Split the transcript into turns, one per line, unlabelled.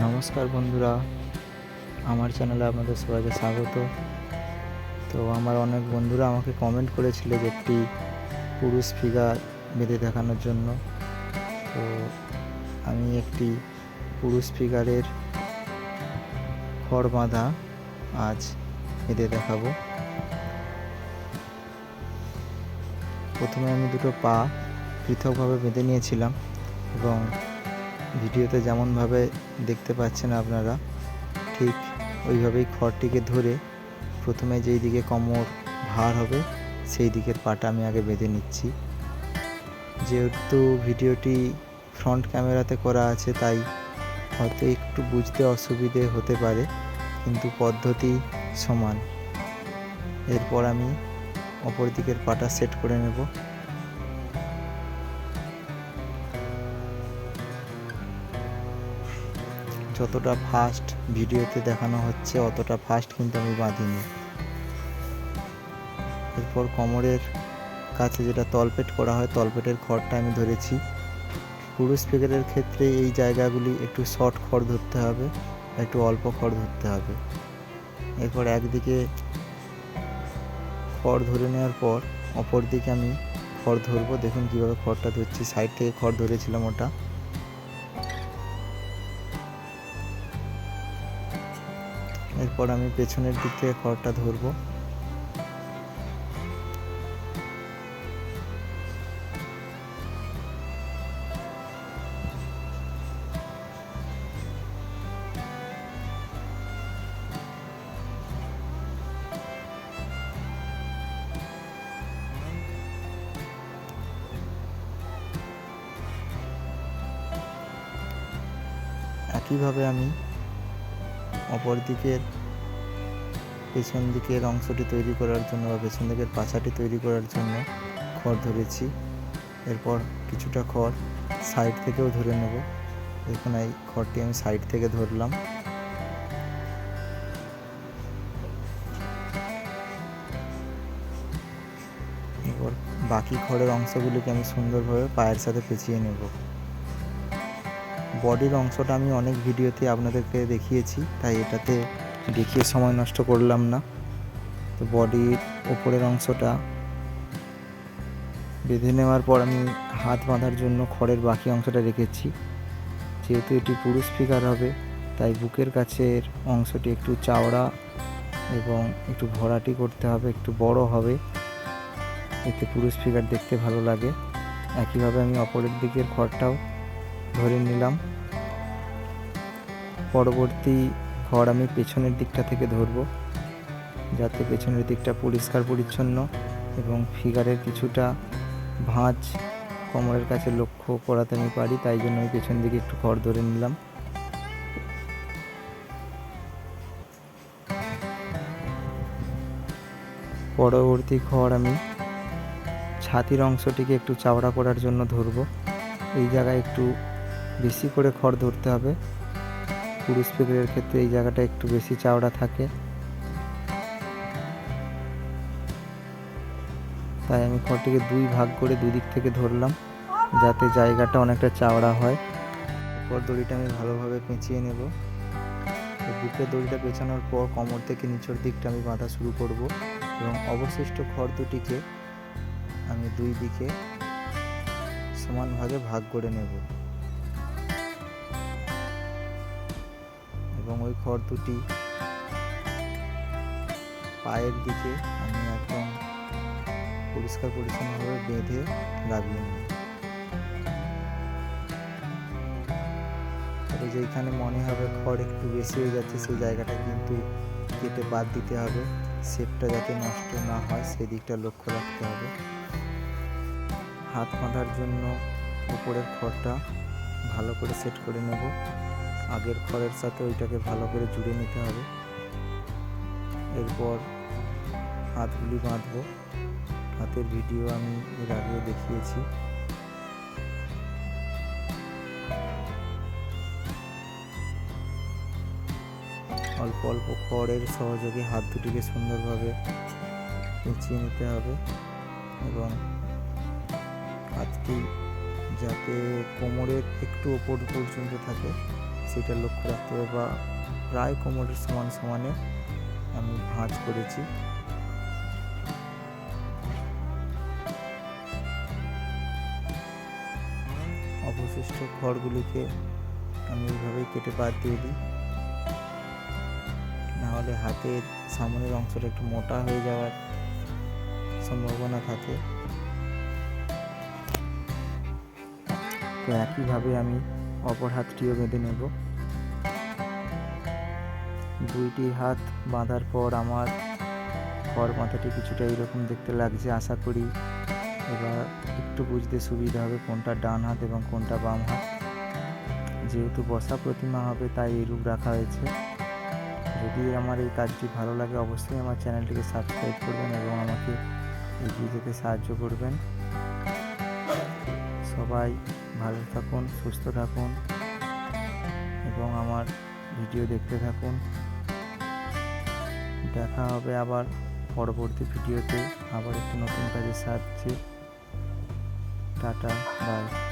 নমস্কার বন্ধুরা, আমার চ্যানেলে আপনাদের সবাইকে স্বাগত। তো আমার অনেক বন্ধুরা আমাকে কমেন্ট করেছিল যে একটি পুরুষ ফিগার বেঁধে দেখানোর জন্য। তো আমি একটি পুরুষ ফিগারের খড় বাঁধা আজ বেঁধে দেখাবো। প্রথমে আমি দুটো পা পৃথকভাবে বেঁধে নিয়েছিলাম এবং ভিডিওতে যেমনভাবে দেখতে পাচ্ছেন আপনারা, ঠিক ওইভাবেই খড়টিকে ধরে প্রথমে যেই দিকে কোমর ভার হবে, সেই দিকের পাটা আমি আগে বেঁধে নিচ্ছি। যেহেতু ভিডিওটি ফ্রন্ট ক্যামেরাতে করা আছে, তাই হয়তো একটু বুঝতে অসুবিধে হতে পারে, কিন্তু পদ্ধতি সমান। এরপর আমি অপর দিকের পাটা সেট করে নেব। যতটা ফাস্ট ভিডিওতে দেখানো হচ্ছে, অতটা ফাস্ট কিন্তু আমি বাঁধিনি। এরপর কোমরের কাছে যেটা তলপেট করা হয়, তলপেটের খড়টা আমি ধরেছি। পুরুষ ফিগারের ক্ষেত্রে এই জায়গাগুলি একটু শর্ট খড় ধরতে হবে, একটু অল্প খড় ধরতে হবে। এরপর একদিকে খড় ধরে নেওয়ার পর অপর দিকে আমি খড় ধরবো। দেখুন কীভাবে খড়টা ধরছি সাইড থেকে খড় ধরেছিলাম ওটা। এরপর আমি পেছনের দিক থেকে খড়টা ধরবো। একইভাবে আমি অপর দিকের পেছন দিকের অংশটি তৈরি করার জন্য বা পেছন দিকের পাছাটি তৈরি করার জন্য খড় ধরেছি। এরপর কিছুটা খড় সাইড থেকেও ধরে নেব। দেখুন, এই খড়টি আমি সাইড থেকে ধরলাম। বাকি খড়ের অংশগুলিকে আমি সুন্দরভাবে পায়ের সাথে পেঁচিয়ে নেব। বডির অংশটা আমি অনেক ভিডিওতে আপনাদেরকে দেখিয়েছি, তাই এটাতে দেখিয়ে সময় নষ্ট করলাম না। তো বডির ওপরের অংশটা বেঁধে নেওয়ার পর আমি হাত বাঁধার জন্য খড়ের বাকি অংশটা রেখেছি। যেহেতু এটি পুরুষ ফিগার হবে, তাই বুকের কাছের অংশটি একটু চাওড়া এবং একটু ভরাটি করতে হবে, একটু বড় হবে। এতে পুরুষ ফিগার দেখতে ভালো লাগে। একইভাবে আমি অপরের দিকের খড়টাও ধরে নিলাম। পরবর্তী খড় আমি পেছনের দিকটা থেকে ধরব, যাতে পেছনের দিকটা পরিষ্কার পরিচ্ছন্ন এবং ফিগারের কিছুটা ভাঁজ কোমরের কাছে লক্ষ্য করাতে আমি পারি, তাই জন্য আমি পেছন দিকে একটু খড় ধরে নিলাম। পরবর্তী খড় আমি ছাতির অংশটিকে একটু চাওড়া করার জন্য ধরব। এই জায়গায় একটু বেশি করে খড় ধরতে হবে। পুরুষ ফিগারের ক্ষেত্রে এই জায়গাটা একটু বেশি চাওড়া থাকে। তাই আমি খড়টিকে দুই ভাগ করে দুই দিক থেকে ধরলাম, যাতে জায়গাটা অনেকটা চাওড়া হয়। এরপর দড়িটা আমি ভালোভাবে পেঁচিয়ে নেব। বুকের দড়িটা পেঁচানোর পর কোমর থেকে নিচের দিকটা আমি বাঁধা শুরু করব এবং অবশিষ্ট খড় দুটিকে আমি দুই দিকে সমানভাবে ভাগ করে নেব। এবং ওই খড় দুটি পায়ের দিকে আমি একদম পরিষ্কার পরিচ্ছন্নভাবে বেঁধে লাগিয়ে নিই তবে যেখানে মনে হবে খড় একটু বেশি হয়ে যাচ্ছে, সেই জায়গাটা কিন্তু কেটে বাদ দিতে হবে। শেপটা যাতে নষ্ট না হয় সেই দিকটা লক্ষ্য রাখতে হবে। হাত বাঁধার জন্য উপরের খড়টা ভালো করে সেট করে নেব। আগের খড়ের সাথে ওইটাকে ভালো করে জুড়ে নিতে হবে। এরপর হাতগুলি বাঁধবো। হাতের ভিডিও আমি এর আগেও দেখিয়েছি। অল্প অল্প খড়ের সহযোগে হাত দুটিকে সুন্দরভাবে পেঁচিয়ে নিতে হবে এবং হাতটি যাতে কোমরের একটু ওপর পর্যন্ত থাকে। সেটা লক্ষ্য রাখতে হবে বা প্রায় কোমরের সমান সমানে আমি ভাঁজ করেছি। অবশিষ্ট খড়গুলিকে আমি এইভাবেই কেটে বাদ দিয়ে দিই। নাহলে হাতের সামনের অংশটা একটু মোটা হয়ে যাওয়ার সম্ভাবনা থাকে। তো একইভাবে আমি অপর হাতটিও বেঁধে নেব। দুইটি হাত বাঁধার পর আমার খড় মাথাটি কিছুটা এরকম দেখতে লাগছে, আশা করি এবার একটু বুঝতে সুবিধা হবে কোনটা ডান হাত এবং কোনটা বাম হাত। যেহেতু বসা প্রতিমা হবে, তাই এরূপ রাখা হয়েছে। যদি আমার এই কাজটি ভালো লাগে, অবশ্যই আমার চ্যানেলটিকে সাবস্ক্রাইব করবেন এবং আমাকে এগিয়ে যেতে সাহায্য করবেন। সবাই ভালো থাকুন, সুস্থ থাকুন এবং আমার ভিডিও দেখতে থাকুন। দেখা হবে আবার পরবর্তী ভিডিওতে। আবার একটি নতুন কাজের সাহায্যে। Tata bye